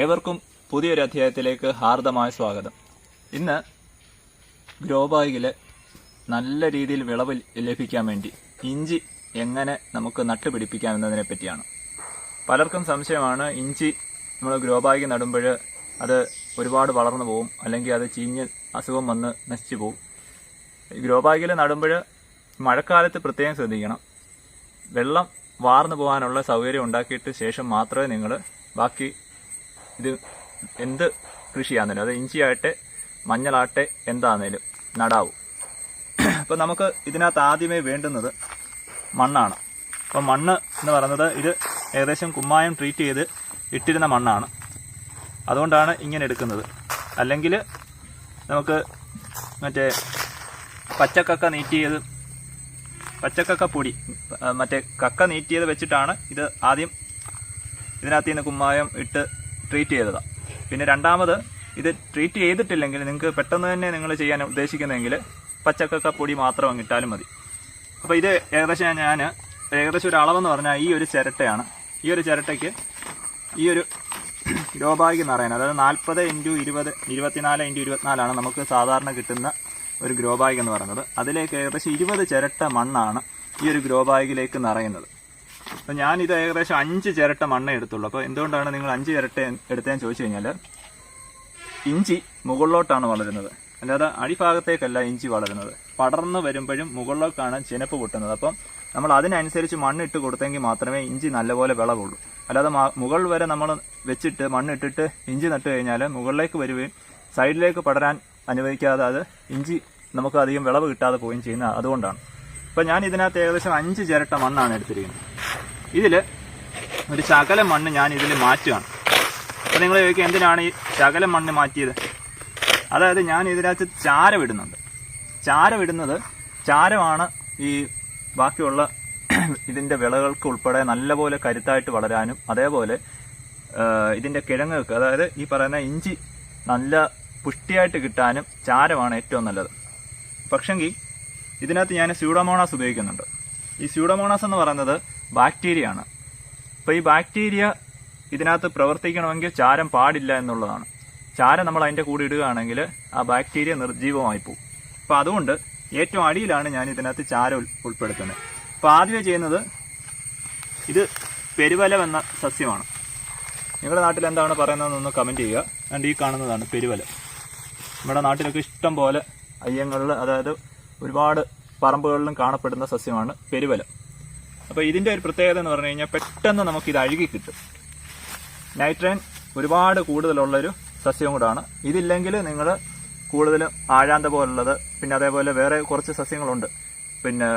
ഏവർക്കും പുതിയൊരു അധ്യായത്തിലേക്ക് ഹാർദമായ സ്വാഗതം. ഇന്ന് ഗ്രോബാഗില നല്ല രീതിയിൽ വിളവ് ലഭിക്കാൻ വേണ്ടി ഇഞ്ചി എങ്ങനെ നമുക്ക് നട്ടുപിടിപ്പിക്കാം എന്നതിനെ പറ്റിയാണ്. പലർക്കും സംശയമാണ് ഇഞ്ചി നമ്മൾ ഗ്രോബായിക്ക് നടുമ്പോൾ അത് ഒരുപാട് വളർന്നു പോകും അല്ലെങ്കിൽ അത് ചീഞ്ഞ് അസുഖം വന്ന് നശിച്ചു പോകും ഗ്രോബായിൽ നടുമ്പോൾ മഴക്കാലത്ത് പ്രത്യേകം ശ്രദ്ധിക്കണം. വെള്ളം വാർന്നു പോകാനുള്ള സൗകര്യം ഉണ്ടാക്കിയിട്ട് ശേഷം മാത്രമേ നിങ്ങൾ ബാക്കി ഇത് എന്ത് കൃഷിയാണെങ്കിലും അത് ഇഞ്ചിയാകട്ടെ മഞ്ഞളാട്ടെ എന്താണേലും നടാവും. അപ്പോൾ നമുക്ക് ഇതിനകത്ത് ആദ്യമേ വേണ്ടുന്നത് മണ്ണാണ്. അപ്പോൾ മണ്ണ് എന്ന് പറയുന്നത് ഇത് ഏകദേശം കുമ്മായം ട്രീറ്റ് ചെയ്ത് ഇട്ടിരുന്ന മണ്ണാണ്. അതുകൊണ്ടാണ് ഇങ്ങനെ എടുക്കുന്നത്. അല്ലെങ്കിൽ നമുക്ക് മറ്റേ പച്ചക്കക്ക നീറ്റിയത് പച്ചക്കക്ക പൊടി മറ്റേ കക്ക നീറ്റിയത് വെച്ചിട്ടാണ് ഇത് ആദ്യം ഇതിനകത്ത് നിന്ന് കുമ്മായം ഇട്ട് ട്രീറ്റ് ചെയ്തതാണ് പിന്നെ രണ്ടാമത് ഇത് ട്രീറ്റ് ചെയ്തിട്ടില്ലെങ്കിൽ നിങ്ങൾക്ക് പെട്ടെന്ന് തന്നെ നിങ്ങൾ ചെയ്യാൻ ഉദ്ദേശിക്കുന്നതെങ്കിൽ പച്ചക്കക്ക പൊടി മാത്രം അങ്ങിട്ടാലും മതി. അപ്പോൾ ഇത് ഏകദേശം ഞാൻ ഏകദേശം ഒരു അളവെന്ന് പറഞ്ഞാൽ ഈ ഒരു ചിരട്ടയാണ്. ഈ ഒരു ചിരട്ടയ്ക്ക് ഈ ഒരു ഗ്രോ എന്ന് പറയുന്നത് അതായത് നാൽപ്പത് ഇന്റു ഇരുപത് ഇരുപത്തിനാല് ഇന്റു ഇരുപത്തിനാലാണ് നമുക്ക് സാധാരണ കിട്ടുന്ന ഒരു ഗ്രോ ബാഗ് എന്ന് പറയുന്നത്. അതിലേക്ക് ഏകദേശം ഇരുപത് ചിരട്ട മണ്ണാണ് ഈ ഒരു ഗ്രോ ബാഗിലേക്ക് നിറയുന്നത്. അപ്പോൾ ഞാനിത് ഏകദേശം അഞ്ച് ചിരട്ട മണ്ണ എടുത്തുള്ളൂ. അപ്പോൾ എന്തുകൊണ്ടാണ് നിങ്ങൾ അഞ്ച് ചിരട്ട എടുത്തതെന്ന് ചോദിച്ചു കഴിഞ്ഞാൽ ഇഞ്ചി മുകളിലോട്ടാണ് വളരുന്നത്. അല്ലാതെ അടിഭാഗത്തേക്കല്ല ഇഞ്ചി വളരുന്നത്. പടർന്നു വരുമ്പോഴും മുകളിലേക്കാണ് ചിനപ്പ് പൊട്ടുന്നത്. അപ്പം നമ്മൾ അതിനനുസരിച്ച് മണ്ണിട്ട് കൊടുത്തെങ്കിൽ മാത്രമേ ഇഞ്ചി നല്ലപോലെ വിളവുള്ളൂ. അല്ലാതെ മുകൾ വരെ നമ്മൾ വെച്ചിട്ട് മണ്ണിട്ടിട്ട് ഇഞ്ചി നട്ട് കഴിഞ്ഞാൽ മുകളിലേക്ക് വരുകയും സൈഡിലേക്ക് പടരാൻ അനുവദിക്കാതെ അത് ഇഞ്ചി നമുക്ക് അധികം വിളവ് കിട്ടാതെ പോവുകയും ചെയ്യുന്ന അതുകൊണ്ടാണ്. ഇപ്പം ഞാൻ ഇതിനകത്ത് ഏകദേശം അഞ്ച് ചിരട്ട മണ്ണാണ് എടുത്തിരിക്കുന്നത്. ഇതിൽ ഒരു ശകലം മണ്ണ് ഞാൻ ഇതിൽ മാറ്റുകയാണ്. അപ്പോൾ നിങ്ങൾ ചോദിക്കുക എന്തിനാണ് ഈ ശകലം മണ്ണ് മാറ്റിയത്? അതായത് ഞാൻ ഇതിനകത്ത് ചാരമിടുന്നുണ്ട്. ഇടുന്നുണ്ട് ചാര ഇടുന്നത് ചാരമാണ് ഈ ബാക്കിയുള്ള ഇതിന്റെ വിളകൾക്ക് ഉൾപ്പെടെ നല്ലപോലെ കരുത്തായിട്ട് വളരാനും അതേപോലെ ഇതിന്റെ കിഴങ്ങുകൾക്ക് അതായത് ഈ പറയുന്ന ഇഞ്ചി നല്ല പുഷ്ടിയായിട്ട് കിട്ടാനും ചാരമാണ് ഏറ്റവും നല്ലത്. പക്ഷെങ്കിൽ ഇതിനകത്ത് ഞാൻ സ്യൂഡോമോണാസ് ഉപയോഗിക്കുന്നുണ്ട്. ഈ സ്യൂഡോമോണാസ് എന്ന് പറയുന്നത് ബാക്ടീരിയ ആണ്. അപ്പോൾ ഈ ബാക്ടീരിയ ഇതിനകത്ത് പ്രവർത്തിക്കണമെങ്കിൽ ചാരം പാടില്ല എന്നുള്ളതാണ്. ചാരം നമ്മൾ അതിന്റെ കൂടെ ഇടുകയാണെങ്കിൽ ആ ബാക്ടീരിയ നിർജീവമായി പോകും. അപ്പോൾ അതുകൊണ്ട് ഏറ്റവും അടിയിലാണ് ഞാൻ ഇതിനകത്ത് ചാരം ഉൾപ്പെടുത്തുന്നത്. അപ്പോൾ ആദ്യമേ ചെയ്യുന്നത് ഇത് പെരുവലം എന്ന സസ്യമാണ്. നിങ്ങളുടെ നാട്ടിൽ എന്താണ് പറയുന്നതെന്നൊന്ന് കമന്റ് ചെയ്യുക. അണ്ട് ഈ കാണുന്നതാണ് പെരുവലം. നമ്മുടെ നാട്ടിലൊക്കെ ഇഷ്ടം പോലെ അയ്യങ്ങളിൽ അതായത് ഒരുപാട് പറമ്പുകളിലും കാണപ്പെടുന്ന സസ്യമാണ് പെരുവലം. അപ്പോൾ ഇതിന്റെ ഒരു പ്രത്യേകത എന്ന് പറഞ്ഞു കഴിഞ്ഞാൽ പെട്ടെന്ന് നമുക്ക് ഇത് അഴുകി കിട്ടും. നൈട്രൈൻ ഒരുപാട് കൂടുതലുള്ളൊരു സസ്യം കൂടാണ്. ഇതില്ലെങ്കിൽ നിങ്ങൾ കൂടുതലും ആഴാന്ത പോലുള്ളത് പിന്നെ അതേപോലെ വേറെ കുറച്ച് സസ്യങ്ങളുണ്ട്. പിന്നെ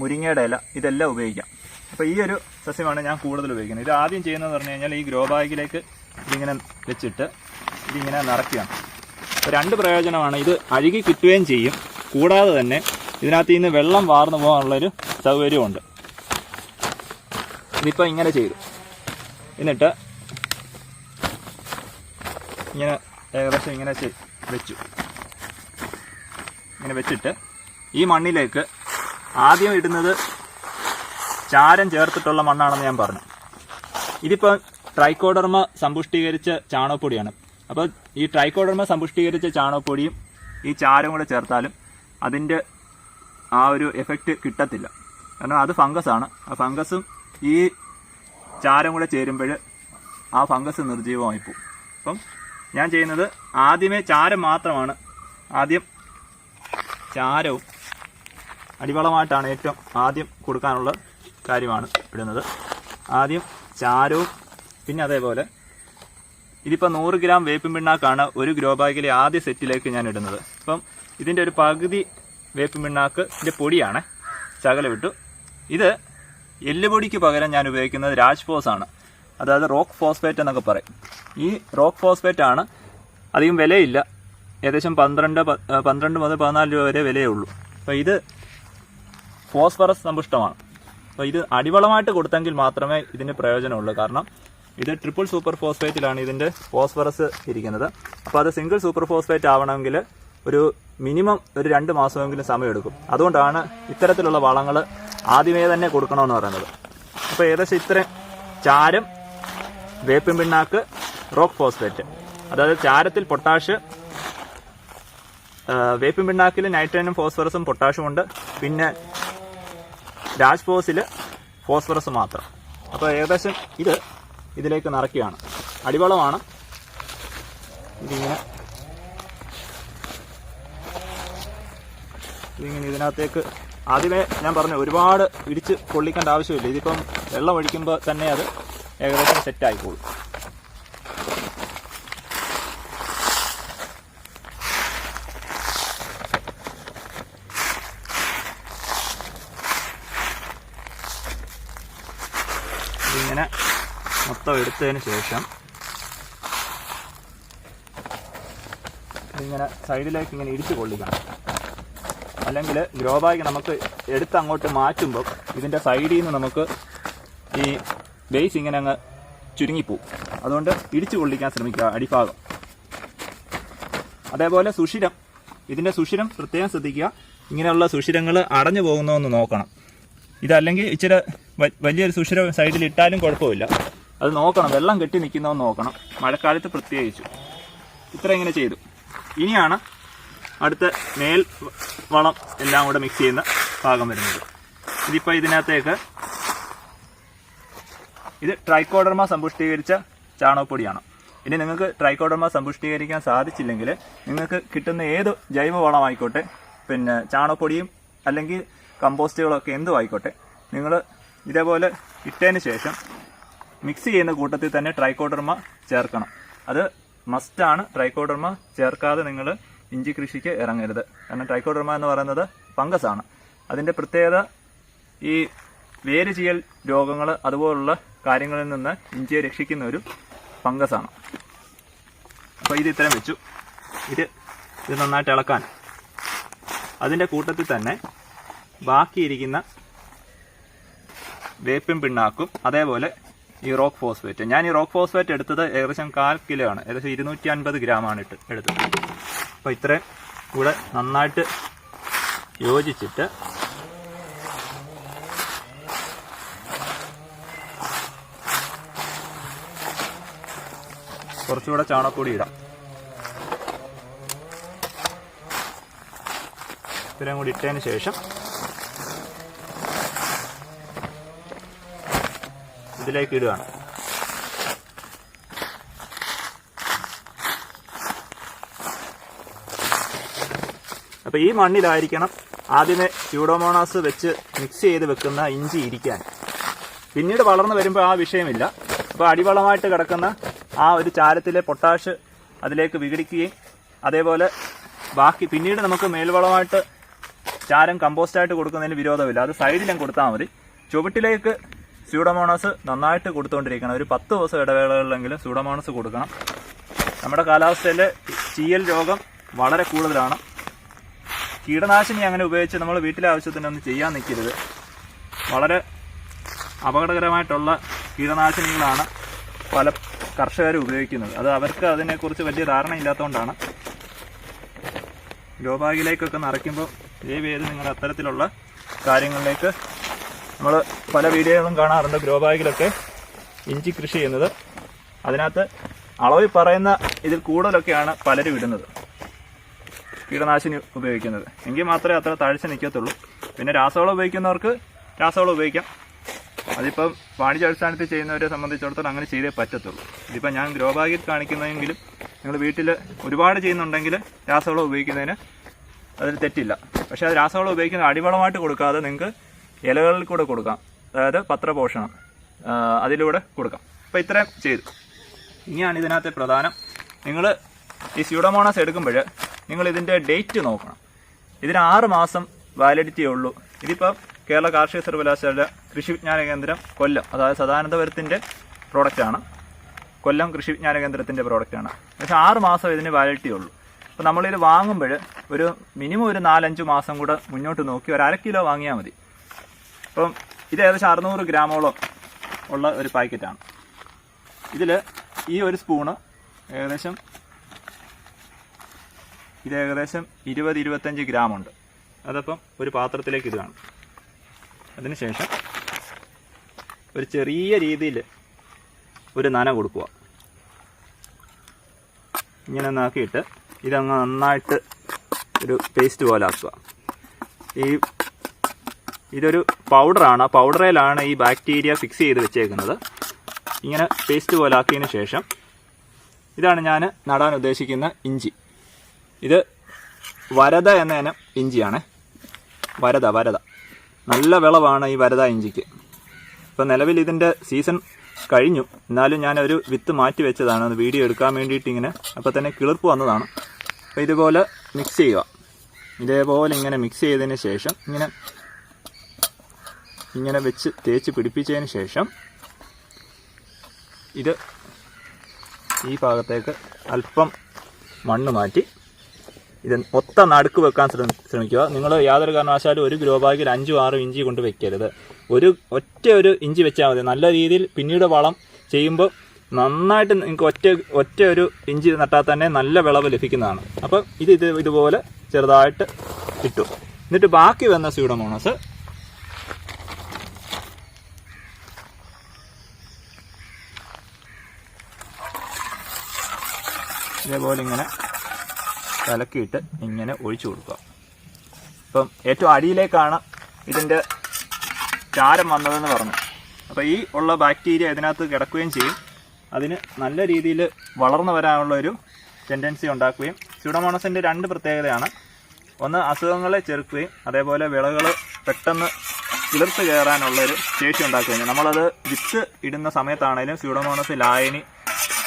മുരിങ്ങയുടെ ഇല ഇതെല്ലാം ഉപയോഗിക്കാം. അപ്പോൾ ഈ ഒരു സസ്യമാണ് ഞാൻ കൂടുതൽ ഉപയോഗിക്കുന്നത്. ഇത് ആദ്യം ചെയ്യുന്നതെന്ന് പറഞ്ഞു കഴിഞ്ഞാൽ ഈ ഗ്രോ ബാഗിലേക്ക് ഇതിങ്ങനെ വെച്ചിട്ട് ഇതിങ്ങനെ നിറയ്ക്കുകയാണ് അപ്പോൾ രണ്ട് പ്രയോജനമാണ്. ഇത് അഴുകി കിട്ടുകയും ചെയ്യും. കൂടാതെ തന്നെ ഇതിനകത്ത് നിന്ന് വെള്ളം വാർന്നു പോകാനുള്ളൊരു സൗകര്യമുണ്ട് ഇതിപ്പോൾ ഇങ്ങനെ ചെയ്തു. എന്നിട്ട് ഇങ്ങനെ ഏകദേശം ഇങ്ങനെ വെച്ചു. ഇങ്ങനെ വെച്ചിട്ട് ഈ മണ്ണിലേക്ക് ആദ്യം ഇടുന്നത് ചാരം ചേർത്തിട്ടുള്ള മണ്ണാണെന്ന് ഞാൻ പറഞ്ഞു. ഇതിപ്പോൾ ട്രൈക്കോഡർമ സമ്പുഷ്ടീകരിച്ച ചാണകപ്പൊടിയാണ്. അപ്പോൾ ഈ ട്രൈക്കോഡർമ സമ്പുഷ്ടീകരിച്ച ചാണകപ്പൊടിയും ഈ ചാരം കൂടെ ചേർത്താലും അതിന്റെ ആ ഒരു എഫക്റ്റ് കിട്ടത്തില്ല. കാരണം അത് ഫംഗസാണ്. ആ ഫംഗസും ഈ ചാരം കൂടെ ചേരുമ്പോൾ ആ ഫംഗസ് നിർജീവമായി പോകും അപ്പം ഞാൻ ചെയ്യുന്നത് ആദ്യമേ ചാരം മാത്രമാണ്. ആദ്യം ചാരവും അടിവളമായിട്ടാണ് ഏറ്റവും ആദ്യം കൊടുക്കാനുള്ള കാര്യമാണ് ഇടുന്നത്. ആദ്യം ചാരവും പിന്നെ അതേപോലെ ഇതിപ്പോൾ നൂറ് ഗ്രാം വേപ്പിൻ പിണ്ണാക്കാണ് ഒരു ഗ്രോ ബാഗിലെ ആദ്യ സെറ്റിലേക്ക് ഞാൻ ഇടുന്നത്. അപ്പം ഇതിന്റെ ഒരു പകുതി വേപ്പിൻ പിണ്ണാക്ക് ഇതിന്റെ പൊടിയാണ്. ശകലം ഇട്ടു ഇത് എല്ലുപൊടിക്ക് പകരം ഞാൻ ഉപയോഗിക്കുന്നത് രാജ്ഫോസ് ആണ് അതായത് റോക്ക് ഫോസ്ഫേറ്റ് എന്നൊക്കെ പറയും. ഈ റോക്ക് ഫോസ്ഫേറ്റ് ആണ് അധികം വിലയില്ല. ഏകദേശം പന്ത്രണ്ട് പന്ത്രണ്ട് മുതൽ പതിനാല് രൂപ വരെ വിലയേ ഉള്ളൂ. അപ്പോൾ ഇത് ഫോസ്ഫറസ് സമ്പുഷ്ടമാണ്. അപ്പോൾ ഇത് അടിവളമായിട്ട് കൊടുത്തെങ്കിൽ മാത്രമേ ഇതിന് പ്രയോജനമുള്ളൂ. കാരണം ഇത് ട്രിപ്പിൾ സൂപ്പർ ഫോസ്ഫേറ്റിലാണ് ഇതിന്റെ ഫോസ്ഫറസ് ഇരിക്കുന്നത്. അപ്പോൾ അത് സിംഗിൾ സൂപ്പർ ഫോസ്ഫേറ്റ് ആവണമെങ്കിൽ ഒരു മിനിമം ഒരു രണ്ട് മാസമെങ്കിലും സമയമെടുക്കും. അതുകൊണ്ടാണ് ഇത്തരത്തിലുള്ള വളങ്ങൾ ആദ്യമേ തന്നെ കൊടുക്കണമെന്ന് പറയുന്നത്. അപ്പോൾ ഏകദേശം ഇത്രയും ചാരം വേപ്പിൻ പിണ്ണാക്ക് റോക്ക് ഫോസ്ഫേറ്റ്. അതായത് ചാരത്തിൽ പൊട്ടാഷ് വേപ്പിൻ പിണ്ണാക്കിൽ നൈട്രജനും ഫോസ്ഫറസും പൊട്ടാഷും ഉണ്ട്. പിന്നെ രാജ്ഫോസിൽ ഫോസ്ഫറസ് മാത്രം. അപ്പോൾ ഏകദേശം ഇത് ഇതിലേക്ക് നിറയ്ക്കുകയാണ്. അടിവളമാണ്. ഇതിങ്ങനെ ഇതിങ്ങനെ ഇതിനകത്തേക്ക് ആദ്യമേ ഞാൻ പറഞ്ഞു ഒരുപാട് ഇടിച്ച് പൊള്ളിക്കേണ്ട ആവശ്യമില്ല. ഇതിപ്പം വെള്ളം ഒഴിക്കുമ്പോൾ തന്നെ അത് ഏകദേശം സെറ്റ് പോകും. ഇങ്ങനെ മൊത്തം എടുത്തതിന് ശേഷം ഇങ്ങനെ സൈഡിലേക്ക് ഇങ്ങനെ ഇടിച്ച് കൊള്ളിക്കണം അല്ലെങ്കിൽ ഗ്രോ ബാഗ് നമുക്ക് എടുത്ത് അങ്ങോട്ട് മാറ്റുമ്പോൾ ഇതിന്റെ സൈഡിൽ നിന്ന് നമുക്ക് ഈ ബേസ് ഇങ്ങനെ അങ്ങ് ചുരുങ്ങിപ്പോവും. അതുകൊണ്ട് ഇടിച്ചു കൊള്ളിക്കാൻ ശ്രമിക്കുക അടിഭാഗം. അതേപോലെ സുഷിരം. ഇതിന്റെ സുഷിരം പ്രത്യേകം ശ്രദ്ധിക്കുക. ഇങ്ങനെയുള്ള സുഷിരങ്ങൾ അടഞ്ഞു പോകുന്നതെന്ന് നോക്കണം. ഇതല്ലെങ്കിൽ ഇച്ചിരി വലിയൊരു സുഷിരം സൈഡിൽ ഇട്ടാലും കുഴപ്പമില്ല. അത് നോക്കണം. വെള്ളം കെട്ടി നിൽക്കുന്നതെന്ന് നോക്കണം. മഴക്കാലത്ത് പ്രത്യേകിച്ചു. ഇത്ര ഇങ്ങനെ ചെയ്തു. ഇനിയാണ് അടുത്ത മേൽ വളം എല്ലാം കൂടെ മിക്സ് ചെയ്യുന്ന ഭാഗം വരുന്നത്. ഇതിപ്പോൾ ഇതിനകത്തേക്ക് ഇത് ട്രൈക്കോഡർമ സമ്പുഷ്ടീകരിച്ച ചാണകപ്പൊടിയാണ്. ഇനി നിങ്ങൾക്ക് ട്രൈക്കോഡർമ സമ്പുഷ്ടീകരിക്കാൻ സാധിച്ചില്ലെങ്കിൽ നിങ്ങൾക്ക് കിട്ടുന്ന ഏത് ജൈവ വളമായിക്കോട്ടെ പിന്നെ ചാണകപ്പൊടിയും അല്ലെങ്കിൽ കമ്പോസ്റ്റുകളൊക്കെ എന്തും ആയിക്കോട്ടെ നിങ്ങൾ ഇതേപോലെ ഇട്ടതിന് ശേഷം മിക്സ് ചെയ്യുന്ന കൂട്ടത്തിൽ തന്നെ ട്രൈക്കോഡർമ ചേർക്കണം. അത് മസ്റ്റാണ് ട്രൈക്കോഡർമ ചേർക്കാതെ നിങ്ങൾ ഇഞ്ചി കൃഷിക്ക് ഇറങ്ങരുത്. കാരണം ട്രൈക്കോഡർമ എന്ന് പറയുന്നത് ഫംഗസ് ആണ് അതിന്റെ പ്രത്യേകത ഈ വേര് ചെയ്യൽ രോഗങ്ങൾ അതുപോലുള്ള കാര്യങ്ങളിൽ നിന്ന് ഇഞ്ചിയെ രക്ഷിക്കുന്ന ഒരു ഫംഗസ് ആണ് അപ്പോൾ ഇത് ഇത്രയും വെച്ചു. ഇത് ഇത് നന്നായിട്ട് ഇളക്കാൻ. അതിന്റെ കൂട്ടത്തിൽ തന്നെ ബാക്കിയിരിക്കുന്ന വേപ്പിൻ പിണ്ണാക്കും അതേപോലെ ഈ റോക്ക് ഫോസ്ഫേറ്റ്. ഞാൻ ഈ റോക്ക് ഫോസ്ഫേറ്റ് എടുത്തത് ഏകദേശം കാൽ കിലോ ആണ്. ഏകദേശം ഇരുന്നൂറ്റി അൻപത് ഗ്രാമാണ് ഇട്ട് എടുത്തത്. അപ്പോൾ ഇത്രയും കൂടെ നന്നായിട്ട് യോജിച്ചിട്ട് കുറച്ചുകൂടെ ചാണകപ്പൊടി ഇടാം. ഇത്രയും കൂടി ഇട്ടതിന് ശേഷം ഇതിലേക്ക് ഇടുകയാണ്. അപ്പൊ ഈ മണ്ണിലായിരിക്കണം ആദ്യമേ സ്യൂഡോമോണാസ് വെച്ച് മിക്സ് ചെയ്ത് വെക്കുന്ന ഇഞ്ചി ഇരിക്കാൻ. പിന്നീട് വളർന്നു വരുമ്പോൾ ആ വിഷയമില്ല. അപ്പോൾ അടിവളമായിട്ട് കിടക്കുന്ന ആ ഒരു ചാരത്തിലെ പൊട്ടാഷ് അതിലേക്ക് വിഘടിക്കുകയും അതേപോലെ ബാക്കി പിന്നീട് നമുക്ക് മേൽവളമായിട്ട് ചാരം കമ്പോസ്റ്റായിട്ട് കൊടുക്കുന്നതിന് വിരോധമില്ല. അത് സൈഡിലും കൊടുത്താൽ മതി. ചുവട്ടിലേക്ക് സ്യൂഡോമോണാസ് നന്നായിട്ട് കൊടുത്തുകൊണ്ടിരിക്കണം ഒരു പത്ത് ദിവസം ഇടവേളകളിലെങ്കിലും സ്യൂഡോമോണാസ് കൊടുക്കണം. നമ്മുടെ കാലാവസ്ഥയിൽ ചീയൽ രോഗം വളരെ കൂടുതലാണ്. കീടനാശിനി അങ്ങനെ ഉപയോഗിച്ച് നമ്മൾ വീട്ടിലെ ആവശ്യത്തിനൊന്നും ചെയ്യാൻ നിൽക്കരുത്. വളരെ അപകടകരമായിട്ടുള്ള കീടനാശിനികളാണ് പല കർഷകരും ഉപയോഗിക്കുന്നത്. അത് അവർക്ക് അതിനെക്കുറിച്ച് വലിയ ധാരണയില്ലാത്തതുകൊണ്ടാണ്. ഗ്രോ ബാഗിലേക്കൊക്കെ നിറയ്ക്കുമ്പോൾ ദയവ് ചെയ്ത് നിങ്ങൾ അത്തരത്തിലുള്ള കാര്യങ്ങളിലേക്ക് നമ്മൾ പല വീഡിയോകളും കാണാറുണ്ട്. ഗ്രോബാഗിലൊക്കെ ഇഞ്ചി കൃഷി ചെയ്യുന്നത്. അതിനകത്ത് അളവിൽ പറയുന്ന ഇതിൽ കൂടുതലൊക്കെയാണ് പലരും ഇടുന്നത്. കീടനാശിനി ഉപയോഗിക്കുന്നത്. എങ്കിൽ മാത്രമേ അത്ര താഴ്ച നിൽക്കത്തുള്ളൂ. പിന്നെ രാസവളം ഉപയോഗിക്കുന്നവർക്ക് രാസവളം ഉപയോഗിക്കാം. അതിപ്പം വാണിജ്യാടിസ്ഥാനത്തിൽ ചെയ്യുന്നവരെ സംബന്ധിച്ചിടത്തോളം അങ്ങനെ ചെയ്തേ പറ്റത്തുള്ളൂ. ഇതിപ്പോൾ ഞാൻ ഗ്രോ ബാഗിൽ കാണിക്കുന്നതെങ്കിലും നിങ്ങൾ വീട്ടിൽ ഒരുപാട് ചെയ്യുന്നുണ്ടെങ്കിൽ രാസവളം ഉപയോഗിക്കുന്നതിന് അതിൽ തെറ്റില്ല. പക്ഷേ അത് രാസവളം ഉപയോഗിക്കുന്ന അടിവളമായിട്ട് കൊടുക്കാതെ നിങ്ങൾക്ക് ഇലകളിൽ കൂടെ കൊടുക്കാം. അതായത് പത്രപോഷണം അതിലൂടെ കൊടുക്കാം. അപ്പോൾ ഇത്രയും ചെയ്തു. ഇനിയാണ് ഇതിനകത്തെ പ്രധാനം. നിങ്ങൾ ഈ സ്യൂഡോമോണാസ് എടുക്കുമ്പോൾ നിങ്ങൾ ഇതിന്റെ ഡേറ്റ് നോക്കണം. ഇതിന് ആറ് മാസം വാലിഡിറ്റിയേ ഉള്ളൂ. ഇതിപ്പോൾ കേരള കാർഷിക സർവകലാശാല കൃഷി വിജ്ഞാന കേന്ദ്രം കൊല്ലം അതായത് സദാനന്ദപുരത്തിന്റെ പ്രോഡക്റ്റാണ് കൊല്ലം കൃഷി വിജ്ഞാന കേന്ദ്രത്തിന്റെ പ്രോഡക്റ്റാണ് പക്ഷേ ആറ് മാസം ഇതിന് വാലിഡിറ്റി ഉള്ളൂ. അപ്പോൾ നമ്മളിത് വാങ്ങുമ്പോൾ ഒരു മിനിമം ഒരു നാലഞ്ച് മാസം കൂടെ മുന്നോട്ട് നോക്കി ഒരു അര കിലോ വാങ്ങിയാൽ മതി. അപ്പം ഇത് ഏകദേശം അറുന്നൂറ് ഗ്രാമോളം ഉള്ള ഒരു പാക്കറ്റാണ്. ഇതിൽ ഈ ഒരു സ്പൂണ് ഏകദേശം ഇത് ഏകദേശം ഇരുപത് ഇരുപത്തഞ്ച് ഗ്രാം ഉണ്ട്. അതപ്പം ഒരു പാത്രത്തിലേക്ക് ഇടുകയാണ് അതിനുശേഷം ഒരു ചെറിയ രീതിയിൽ ഒരു നന കൊടുക്കുക. ഇങ്ങനെ ഒന്ന് ആക്കിയിട്ട് ഇതങ്ങ് നന്നായിട്ട് ഒരു പേസ്റ്റ് പോലെ ആക്കുക. ഈ ഇതൊരു പൗഡറാണ്. ആ പൗഡറിലാണ് ഈ ബാക്ടീരിയ ഫിക്സ് ചെയ്ത് വെച്ചേക്കുന്നത്. ഇങ്ങനെ പേസ്റ്റ് പോലെ ആക്കിയതിന് ശേഷം ഇതാണ് ഞാൻ നടാൻ ഉദ്ദേശിക്കുന്ന ഇഞ്ചി. ഇത് വരത എന്ന ഇനം ഇഞ്ചിയാണ്. വരത വരത. നല്ല വിളവാണ് ഈ വരത ഇഞ്ചിക്ക്. ഇപ്പം നിലവിൽ ഇതിന്റെ സീസൺ കഴിഞ്ഞു. എന്നാലും ഞാനൊരു വിത്ത് മാറ്റി വെച്ചതാണ്. അത് വീഡിയോ എടുക്കാൻ വേണ്ടിയിട്ട് ഇങ്ങനെ അപ്പോൾ തന്നെ കിളിർപ്പ് വന്നതാണ്. അപ്പോൾ ഇതുപോലെ മിക്സ് ചെയ്യുക. ഇതേപോലെ ഇങ്ങനെ മിക്സ് ചെയ്തതിന് ശേഷം ഇങ്ങനെ ഇങ്ങനെ വെച്ച് തേച്ച് പിടിപ്പിച്ചതിന് ശേഷം ഇത് ഈ ഭാഗത്തേക്ക് അല്പം മണ്ണ് മാറ്റി ഇത് ഒത്ത നടുക്ക് വെക്കാൻ ശ്രമിക്കുക. നിങ്ങൾ യാതൊരു കാരണവശാലും ഒരു ഗ്രോ ബാഗിൽ അഞ്ചും ആറും ഇഞ്ചി കൊണ്ട് വെക്കരുത്. ഒരു ഒറ്റ ഒരു ഇഞ്ചി വെച്ചാൽ മതി. നല്ല രീതിയിൽ പിന്നീട് വളം ചെയ്യുമ്പോൾ നന്നായിട്ട് നിങ്ങൾക്ക് ഒറ്റ ഒറ്റ ഒരു ഇഞ്ചി നട്ടാൽ തന്നെ നല്ല വിളവ് ലഭിക്കുന്നതാണ്. അപ്പം ഇത് ഇത് ഇതുപോലെ ചെറുതായിട്ട് ഇട്ടു. എന്നിട്ട് ബാക്കി വന്ന സ്യൂഡമോണസ്. ഇതേപോലെ ഇങ്ങനെ കലക്കിയിട്ട് ഇങ്ങനെ ഒഴിച്ചു കൊടുക്കുക. ഇപ്പം ഏറ്റവും അടിയിലേക്കാണ് ഇതിന്റെ ചാരം വന്നതെന്ന് പറഞ്ഞു. അപ്പോൾ ഈ ഉള്ള ബാക്ടീരിയ ഇതിനകത്ത് കിടക്കുകയും ചെയ്യും. അതിന് നല്ല രീതിയിൽ വളർന്നു വരാനുള്ള ഒരു ടെൻഡൻസി ഉണ്ടാക്കുകയും സ്യൂഡോമോണസിന്റെ രണ്ട് പ്രത്യേകതയാണ്. ഒന്ന് അസുഖങ്ങളെ ചെറുക്കുകയും അതേപോലെ വിളകൾ പെട്ടെന്ന് കിളിർത്ത് കയറാനുള്ളൊരു ശേഷി ഉണ്ടാക്കുകയും. നമ്മളത് വിത്ത് ഇടുന്ന സമയത്താണെങ്കിലും സ്യൂഡോമോണസ് ലായനി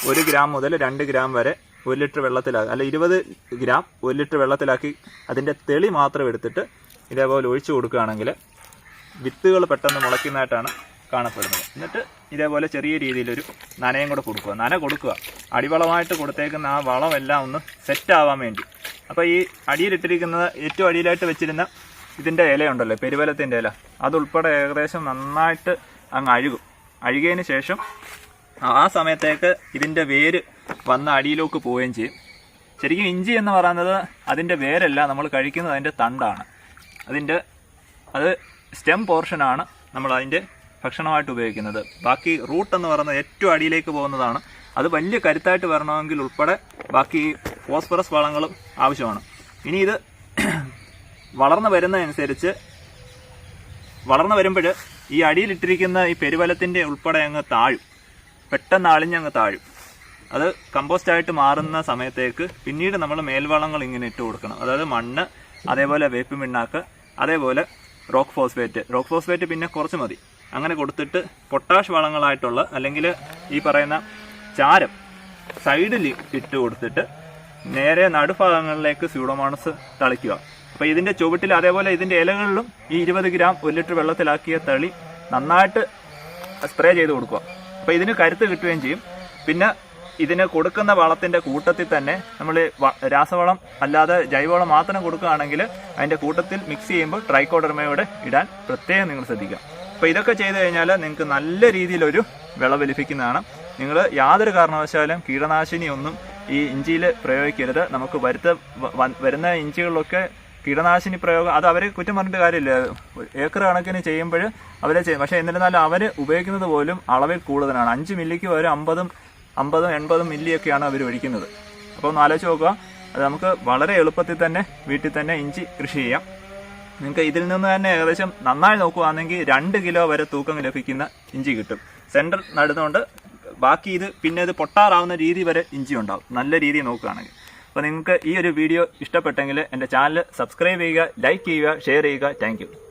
ഒരു ഗ്രാം മുതൽ രണ്ട് ഗ്രാം വരെ ഒരു ലിറ്റർ വെള്ളത്തിലാക്കി അല്ല ഇരുപത് ഗ്രാം ഒരു ലിറ്റർ വെള്ളത്തിലാക്കി അതിന്റെ തെളി മാത്രം എടുത്തിട്ട് ഇതേപോലെ ഒഴിച്ചു കൊടുക്കുകയാണെങ്കിൽ വിത്തുകൾ പെട്ടെന്ന് മുളയ്ക്കുന്നതായിട്ടാണ് കാണപ്പെടുന്നത്. എന്നിട്ട് ഇതേപോലെ ചെറിയ രീതിയിലൊരു നനയും കൂടെ കൊടുക്കുക. നന കൊടുക്കുക. അടിവളമായിട്ട് കൊടുത്തേക്കുന്ന ആ വളമെല്ലാം ഒന്ന് സെറ്റ് ആവാൻ വേണ്ടി. അപ്പോൾ ഈ അടിയിലിട്ടിരിക്കുന്നത് ഏറ്റവും അടിയിലായിട്ട് വെച്ചിരുന്ന ഇതിന്റെ ഇലയുണ്ടല്ലോ പെരുവലത്തിന്റെ ഇല. അതുൾപ്പെടെ ഏകദേശം നന്നായിട്ട് അങ്ങ് അഴുകും. അഴുകിയതിന് ശേഷം ആ സമയത്തേക്ക് ഇതിന്റെ വേര് വന്ന അടിയിലേക്ക് പോവുകയും ചെയ്യും. ശരിക്കും ഇഞ്ചി എന്ന് പറയുന്നത് അതിന്റെ വേരല്ല നമ്മൾ കഴിക്കുന്നത് അതിന്റെ തണ്ടാണ്. അതിന്റെ അത് സ്റ്റെം പോർഷനാണ് നമ്മൾ അതിന്റെ ഭക്ഷണമായിട്ട് ഉപയോഗിക്കുന്നത്. ബാക്കി റൂട്ട് എന്ന് പറയുന്നത് ഏറ്റവും അടിയിലേക്ക് പോകുന്നതാണ്. അത് വലിയ കരുത്തായിട്ട് വരണമെങ്കിൽ ഉൾപ്പെടെ ബാക്കി ഫോസ്ഫറസ് വളങ്ങളും ആവശ്യമാണ്. ഇനി ഇത് വളർന്നു വരുന്നതനുസരിച്ച് വളർന്നു വരുമ്പോൾ ഈ അടിയിലിട്ടിരിക്കുന്ന ഈ പെരുവലത്തിന്റെ ഉൾപ്പെടെ അങ്ങ് താഴും. പെട്ടെന്ന് അളിഞ്ഞങ്ങ് താഴും. അത് കമ്പോസ്റ്റ് ആയിട്ട് മാറുന്ന സമയത്തേക്ക് പിന്നീട് നമ്മൾ മേൽവളങ്ങൾ ഇങ്ങനെ ഇട്ട് കൊടുക്കണം. അതായത് മണ്ണ് അതേപോലെ വേപ്പ് പിണ്ണാക്ക് അതേപോലെ റോക്ക് ഫോസ്ഫേറ്റ് റോക്ക് ഫോസ്ഫേറ്റ് പിന്നെ കുറച്ച് മതി. അങ്ങനെ കൊടുത്തിട്ട് പൊട്ടാഷ് വളങ്ങളായിട്ടുള്ള അല്ലെങ്കിൽ ഈ പറയുന്ന ചാരം സൈഡിൽ ഇട്ട് കൊടുത്തിട്ട് നേരെ നടുഭാഗങ്ങളിലേക്ക് സ്യൂഡോമോണസ് തളിക്കുക. അപ്പോൾ ഇതിന്റെ ചുവട്ടിൽ അതേപോലെ ഇതിന്റെ ഇലകളിലും ഈ ഇരുപത് ഗ്രാം ഒരു ലിറ്റർ വെള്ളത്തിലാക്കിയ തളി നന്നായിട്ട് സ്പ്രേ ചെയ്ത് കൊടുക്കുക. അപ്പോൾ ഇതിന് കരുത്ത് കിട്ടുകയും ചെയ്യും. പിന്നെ ഇതിന് കൊടുക്കുന്ന വളത്തിന്റെ കൂട്ടത്തിൽ തന്നെ നമ്മൾ രാസവളം അല്ലാതെ ജൈവവളം മാത്രം കൊടുക്കുകയാണെങ്കിൽ അതിന്റെ കൂട്ടത്തിൽ മിക്സ് ചെയ്യുമ്പോൾ ട്രൈക്കോഡർമയോടെ ഇടാൻ പ്രത്യേകം നിങ്ങൾ ശ്രദ്ധിക്കുക. അപ്പോൾ ഇതൊക്കെ ചെയ്തു കഴിഞ്ഞാൽ നിങ്ങൾക്ക് നല്ല രീതിയിലൊരു വിളവ് ലഭിക്കുന്നതാണ്. നിങ്ങൾ യാതൊരു കാരണവശാലും കീടനാശിനി ഒന്നും ഈ ഇഞ്ചിയിൽ പ്രയോഗിക്കരുത്. നമുക്ക് വരുത്ത വരുന്ന ഇഞ്ചികളിലൊക്കെ കീടനാശിനി പ്രയോഗം അത് അവർ കുറ്റം പറഞ്ഞിട്ട് കാര്യമില്ല. ഏക്കർ കണക്കിന് ചെയ്യുമ്പോൾ അവരെ ചെയ്യും. പക്ഷേ എന്നിരുന്നാലും അവർ ഉപയോഗിക്കുന്നത് പോലും അളവിൽ കൂടുതലാണ്. അഞ്ച് മില്ലിക്ക് ഒരു അമ്പതും അമ്പതും എൺപതും മില്ലിയൊക്കെയാണ് അവർ ഒഴിക്കുന്നത്. അപ്പോൾ ഒന്ന് ആലോചിച്ച് നോക്കുക. അത് നമുക്ക് വളരെ എളുപ്പത്തിൽ തന്നെ വീട്ടിൽ തന്നെ ഇഞ്ചി കൃഷി ചെയ്യാം. നിങ്ങൾക്ക് ഇതിൽ നിന്ന് തന്നെ ഏകദേശം നന്നായി നോക്കുകയാണെങ്കിൽ രണ്ട് കിലോ വരെ തൂക്കം ലഭിക്കുന്ന ഇഞ്ചി കിട്ടും. സെന്റർ നടന്നുകൊണ്ട് ബാക്കി ഇത് പിന്നെ ഇത് പൊട്ടാറാവുന്ന രീതി വരെ ഇഞ്ചി ഉണ്ടാവും. നല്ല രീതി നോക്കുകയാണെങ്കിൽ. അപ്പോൾ നിങ്ങൾക്ക് ഈ ഒരു വീഡിയോ ഇഷ്ടപ്പെട്ടെങ്കിൽ എന്റെ ചാനൽ സബ്സ്ക്രൈബ് ചെയ്യുക ലൈക്ക് ചെയ്യുക ഷെയർ ചെയ്യുക. താങ്ക്